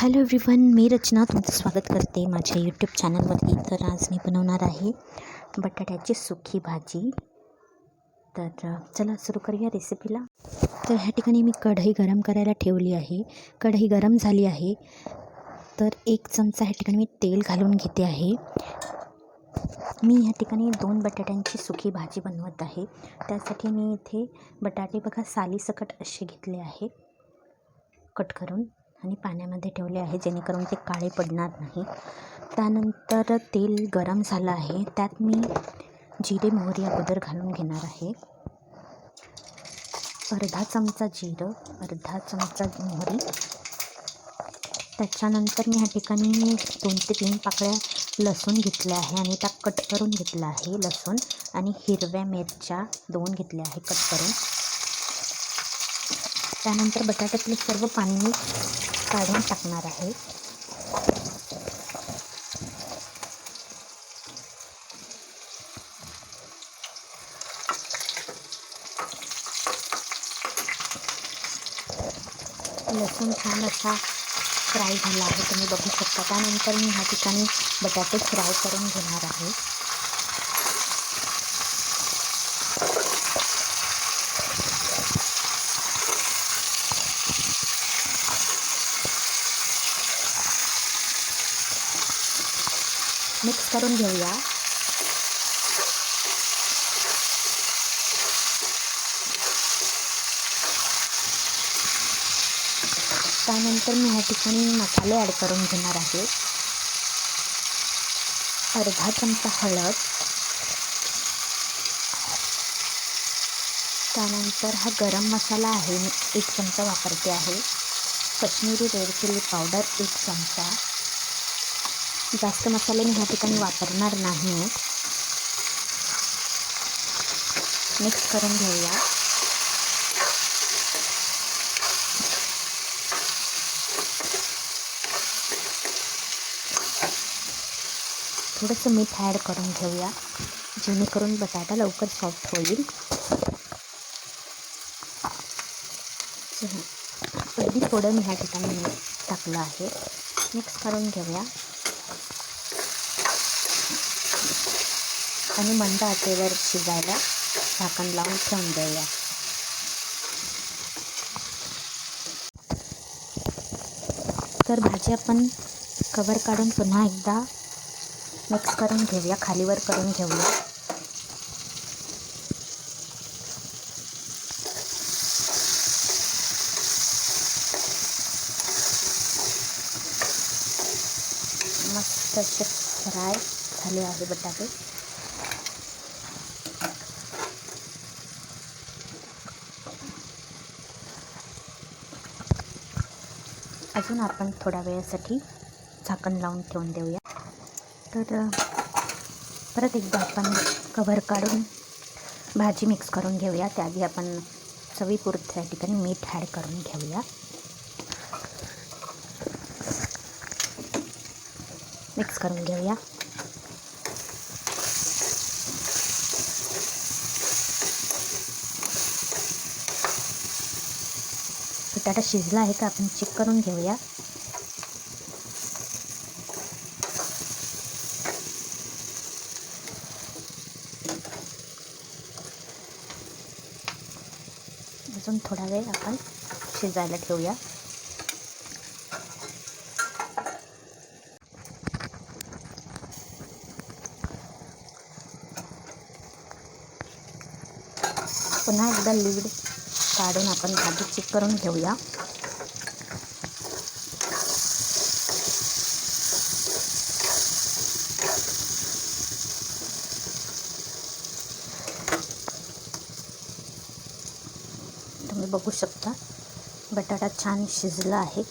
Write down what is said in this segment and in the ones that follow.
Hello everyone मी रचना तुमचं स्वागत करते माझ्या यूट्यूब चॅनलवरती. तर आज मी बनवणार आहे बटाट्याची सुकी भाजी. तर चला सुरू करूया रेसिपीला तर ह्या ठिकाणी मी कढई गरम करायला ठेवली आहे. कढई गरम झाली आहे. तर एक चमचा ह्या ठिकाणी मी तेल घालून घेते आहे. मी ह्या ठिकाणी दोन बटाट्यांची सुकी भाजी बनवत आहे. त्यासाठी मी इथे बटाटे बघा सालीसकट असे घेतले आहे. कट करून. आणि पाण्यामध्ये ठेवले आहे जेणेकरून ते काळे पडणार नाही. त्यानंतर तेल गरम झालं आहे. त्यात मी जिरे मोहरी अगोदर घालून घेणार आहे. अर्धा चमचा जिरं अर्धा चमचा मोहरी. त्याच्यानंतर मी ह्या ठिकाणी दोन ते तीन पाकळ्या लसूण घेतल्या आहे आणि त्या कट करून घेतला आहे लसूण आणि हिरव्या मिरच्या दोन घेतल्या आहे कट करून. त्यानंतर बटाट्यातले सर्व पाणी मी काढून टाकणार आहे. लसूण छान असा फ्राय झाला आहे तुम्ही बघू शकता. त्यानंतर मी ह्या ठिकाणी बटाटे फ्राय करून घेणार आहे. मिक्स करून घेऊया त्यानंतर मी ह्या ठिकाणी मसाले ॲड करून घेणार आहे. अर्धा चमचा हळद. त्यानंतर हा गरम मसाला आहे मी एक चमचा वापरते आहे. कश्मीरी रेड चिली पावडर एक चमचा. जास्त मसाले मी ह्या ठिकाणी वापरणार नाही. मिक्स करून घेऊया. थोडंसं मीठ ॲड करून घेऊया जेणेकरून बटाटा लवकर सॉफ्ट होईल. अगदी थोडं मी ह्या ठिकाणी मीठ टाकलं आहे. मिक्स करून घेऊया. आणि मंद आचेवर शिजायला झाकण लावून ठेवून देऊया. तर भाजी आपण कवर काढून पुन्हा एकदा मिक्स करून घेऊया खालीवर करून घेऊया. मस्त असे फ्राय झाले आहे बटाटे. अजून आपण थोड्या वेळासाठी झाकण लावून ठेवून देऊया. तर परत एकदा आपण कव्हर काढून भाजी मिक्स करून घेऊया. त्याआधी आपण चवीपुरत्या ठिकाणी मीठ ॲड करून घेऊया. मिक्स करून घेऊया. बटाटा शिजला आहे का आपण चेक करून घेऊया. अजून थोडा वेळ आपण शिजायला ठेवूया. पुन्हा एकदा लीड काढून आपण भाजी चेक करून घेऊया. तुम्ही बघू शकता बटाटा छान शिजला आहे.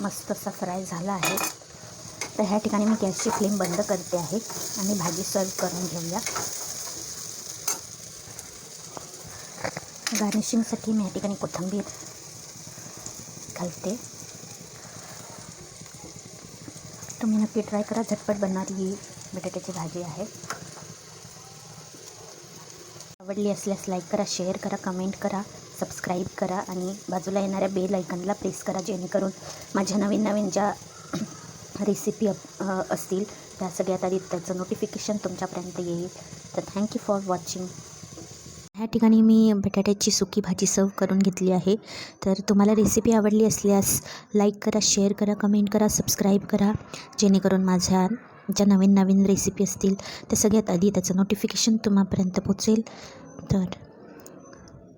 मस्त असा फ्राय झाला आहे. तर ह्या ठिकाणी मी गॅसची फ्लेम बंद करते आहे आणि भाजी सर्व करून घेऊया. गार्निशिंगसाठी मी ह्या ठिकाणी कोथिंबीर घालते. तुम्ही नक्की ट्राय करा झटपट बनणारी ही बटाट्याची भाजी आहे. आवडली असल्यास लाईक करा शेअर करा कमेंट करा. सबस्क्राईब करा आणि बाजूला येणाऱ्या बेल आयकनला प्रेस करा जेणेकरून माझ्या नवीन नवीन ज्या रेसिपी अप असतील त्या सगळ्यात आधी त्याचं नोटिफिकेशन तुमच्यापर्यंत येईल. तर थँक्यू फॉर वॉचिंग ह्या ठिकाणी मी बटाट्याची सुकी भाजी सर्व करून घेतली आहे. तर तुम्हाला रेसिपी आवडली असल्यास लाईक करा शेअर करा कमेंट करा सबस्क्राईब करा. जेणेकरून माझ्या ज्या नवीन नवीन रेसिपी असतील त्या सगळ्यात आधी त्याचं नोटिफिकेशन तुम्हापर्यंत पोचेल. तर